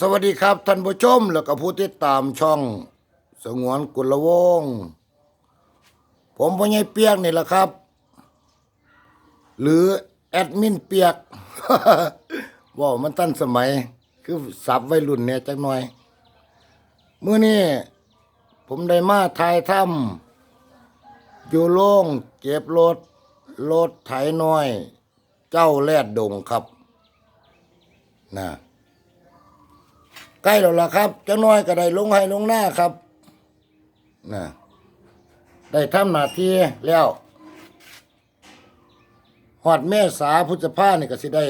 สวัสดีครับท่านผู้ชม แล้วก็ผู้ติดตามช่องสงวนกุลวงศ์ผมพ่อใหญ่เปียกนี่แหละครับ หรือแอดมินเปียก ว่ามันตั้นสมัย คือสับวัยรุ่นเนี่ยจักหน่อยเมื่อนี้ผมได้มาถ่ายถ้ำอยู่โล่งเก็บรถรถไถน้อย เจ้าแลดดงครับนะ ใกล้แล้วล่ะครับจังน้อยก็ได้ลงให้ลงหน้าครับนะได้ทำหน้าที่แล้วหอดเมษาพุทธภาเนี่ก็สิได้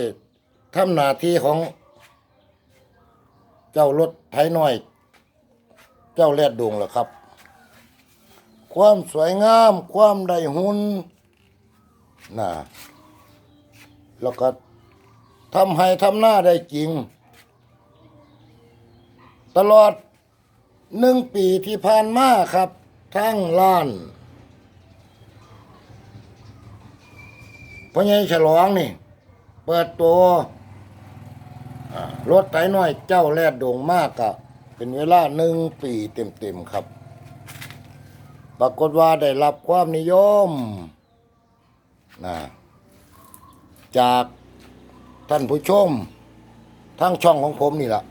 ทำหน้าที่ของ เจ้ารถไถน้อย เจ้าแลดดวงแล้วครับ ความสวยงาม ความได้หุ่นนะแล้วก็ทำให้ทำหน้าได้จริง ตลอดหนึ่งปีที่ผ่านมาครับทั้งล้านพ่อใหญ่ฉลองนี่ เปิดตัวรถไถน้อยเจ้าแลดโด่งมากกะเป็นเวลาหนึ่งปีเต็มๆครับ ปรากฏว่าได้รับความนิยมนะจากท่านผู้ชมทั้งช่องของผมนี่แหละ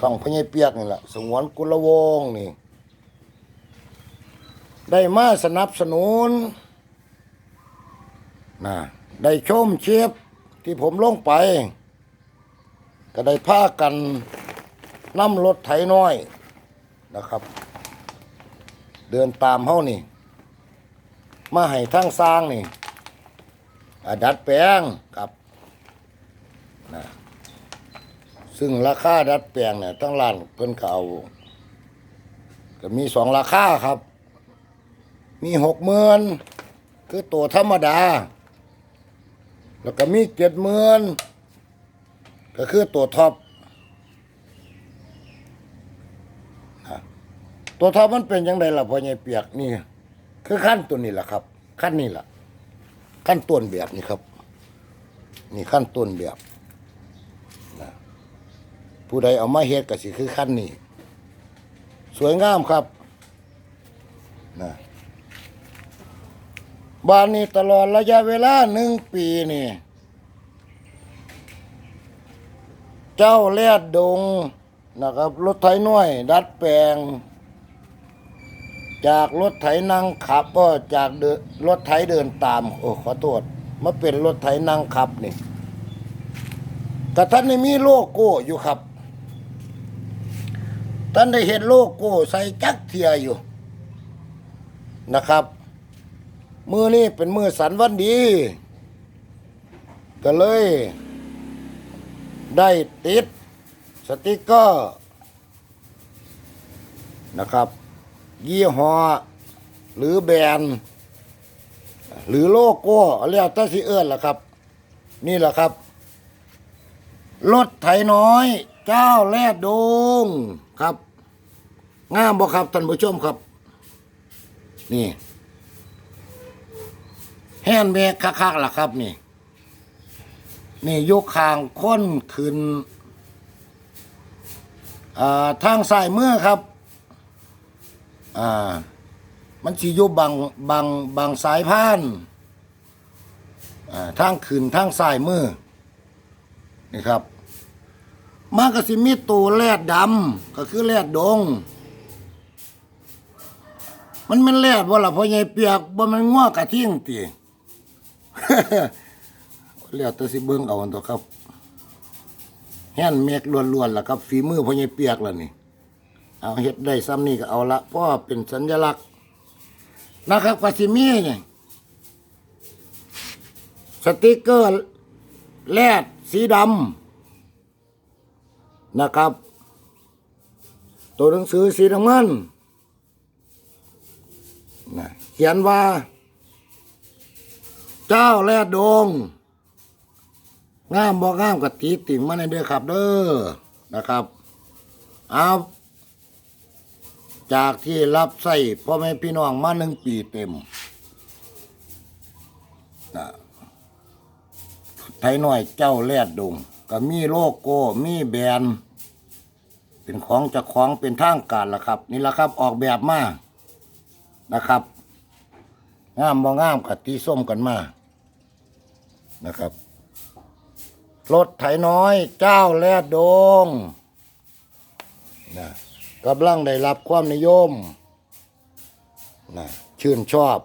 ช่องพญายเปียกนี่แหละสงวนกุลวงนี่ ได้มาสนับสนุนนะได้ชมเชฟที่ผมลงไป ก็ได้พากันนำรถไถน้อยนะครับ เดินตามเฮานี่ มาให้ทั้งสร้างนี่อดัดแปลงครับนะ ซึ่งราคาดัดแปลงเนี่ยทั้งร้านเพิ่นก็เอาก็มีสองราคาครับ มีหกหมื่นคือตัวธรรมดา แล้วก็มีเจ็ดหมื่นก็คือตัวท็อปตัวท็อปมันเป็นยังไงล่ะพ่อใหญ่เปียกนี่ คือขั้นตัวนี้แหละครับ ขั้นนี้แหละขั้นต้นแบบนี้ครับ นี่ขั้นต้นแบบ ผู้ใดเอามาเฮ็ดก็สิคือขั้นนี้สวยงามครับนะบ้านนี้ตลอดระยะเวลาหนึ่งปีนี่ เจ้าแลดดงนะครับรถไถน้อย ดัดแปลง จากรถไถนั่งขับก็จากเดินรถไถเดินตาม โอ้ขอโทษมาเป็นรถไถนั่งขับนี่แต่ท่านนี่มีโลโก้อยู่ครับ ท่านได้เห็นโลโก้ใส่จักเทียอยู่นะครับ มือนี้เป็นมือสันวันดี ก็เลย ได้ติดสติกเกอร์นะครับ ยี่ห้อหรือแบรนด์หรือโลโก้เรียกตัสิเอิญล่ะครับ นี่แหละครับ รถไถน้อยเจ้าแลดดงครับ งามบ่ครับท่านผู้ชมครับ นี่แฮนเบรกคักๆล่ะครับ นี่ นี่ยกคางค้นขึ้นอ่าทางซ้ายมือครับอ่ามันสิอยู่บางบางบางสายพานอ่าทางขึ้นทางซ้ายมือนี่ครับมันก็สิมีตัวแรดดำก็คือแรดดง มันมันแรดว่ล่ะพ่อใหญ่เปียกบ่แมันง้อกระทิ่งติแล้วแต่สิเบิ่งเอาอันตัวครับแฮนด์เมกล้วนๆล่ะครับฝีมือพ่อใหญ่เปียกล่ะนี่ เอาเฮ็ดได้ซ้ำนี่ก็เอาละเพราะว่าเป็นสัญลักษณ์นะครับก็สิมีนี่สติกเกอร์แรดสีดำนะครับ ตัวหนังสือสีน้ำเงิน นะเขียนว่า เจ้าแลดดงงามบ่งามกับตีติ่งมาในเด้อครับ เด้อนะครับเอาจากที่รับใส่พ่อแม่พี่น้องมาหนึ่งปีเต็มนะไทยน้อยเจ้าแลดดงก็มีโลโก้มีแบรนด์เป็นของจากของเป็นทางการละครับ นี่ละครับออกแบบมา นะครับ งามบ่งามกับตีส้มกันมานะครับ รถไถน้อยเจ้าแลดโดงนะกำลังได้รับความนิยมนะชื่นชอบ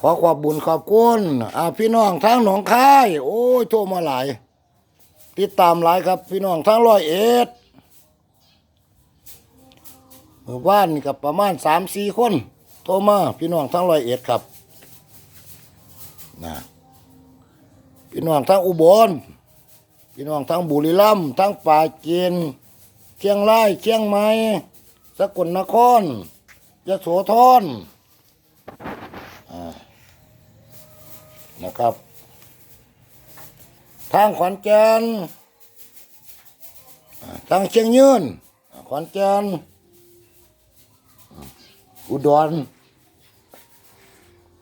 ขอขอบบุญขอบคุณอ่าพี่น้องทั้งหนองคาย โอ้ยโทรมาหลาย ติดตามหลายครับ พี่น้องทั้งร้อยเอ็ด เมื่อวานนี่กับประมาณสามสี่คน โทรมาพี่น้องทั้งร้อยเอ็ดครับนะพี่น้องทั้งอุบลพี่น้องทั้งบุรีรัมย์ทั้งป่าจีนเชียงรายเชียงใหม่สกลนครยะโสธรนะครับ ทางขอนแก่นทางเชียงยืนขอนแก่น อุดร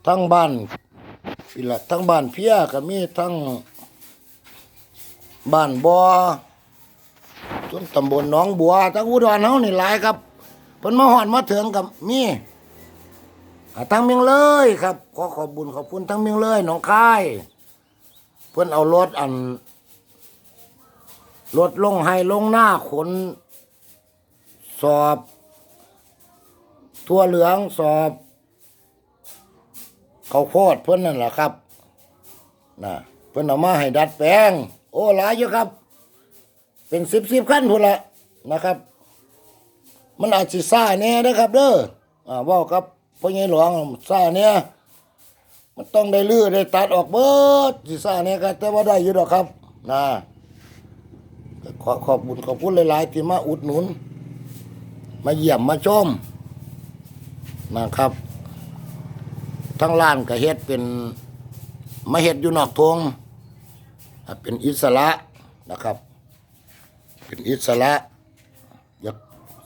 ทั้งบ้านอีละทั้งบ้านเพียก็มีทั้งบ้านบอส่วนตำบลหนองบัวทั้งอุดรเฮานี่หลายครับเพิ่นมาฮอดมาถึงกับมี่ทั้งเมียงเลยครับขอขอบบุญขอบคุณทั้งเมียงเลยหนองคาย เพิ่นเอารถอันรถลงให้ลงหน้าขน สอบ ทั่วเหลืองสอบข้าวโพดเพิ่อนนั่นแหละครับนะเพิ่อนเอามาให้ดัดแปลง โอ้หลายอยู่ครับ เป็นสิบสิบขั้นพุ่นละนะครับ มันอาจสิซ่าแน่นะครับ เด้ออ่าว่ากับพ่อใหญ่หลวงซ่าเนี่ยมันต้องได้ลื้อได้ตัดออกเบิดสิซ่าเนี่ยครับแต่ว่าได้อยู่ดอกครับนะขอขอบคุณขอบคุณหลาย ๆ ที่มาอุดหนุน มาเยี่ยมมาชม นะครับ ทั้งร้านก็เฮ็ดเป็นมาเฮ็ดอยู่นอกทงเป็นอิสระนะครับ เป็นอิสระอยาก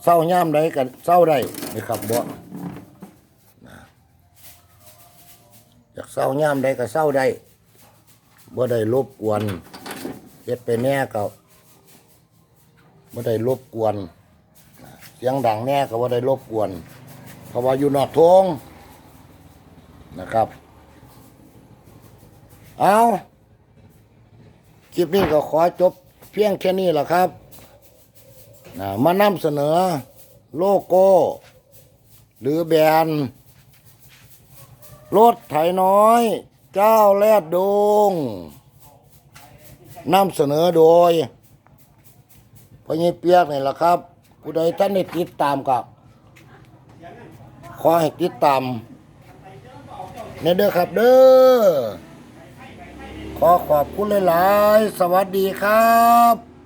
เศร้าย่ามใดกันเศร้าได้นะครับบ่นะอยากเศร้าย่ามใดก็เศร้าได้บ่ได้รบกวนเฮ็ดไปแน่ก็บ่ได้รบกวนเสียงดังแน่ก็บ่ได้รบกวน เพราะว่าอยู่นอกทงนะครับ เอาคลิปนี้ก็ขอจบเพียงแค่นี้แหละครับนะมานำเสนอโลโก้ หรือแบรนด์รถไถน้อย เจ้าแลดดงนำเสนอโดยพอยี่เปียกนี่แหละครับ ผู้ใดท่านได้ติดตามกับ ขอให้ติดตามในเด้อครับเด้อ ขอขอบคุณหลาย ๆ สวัสดีครับ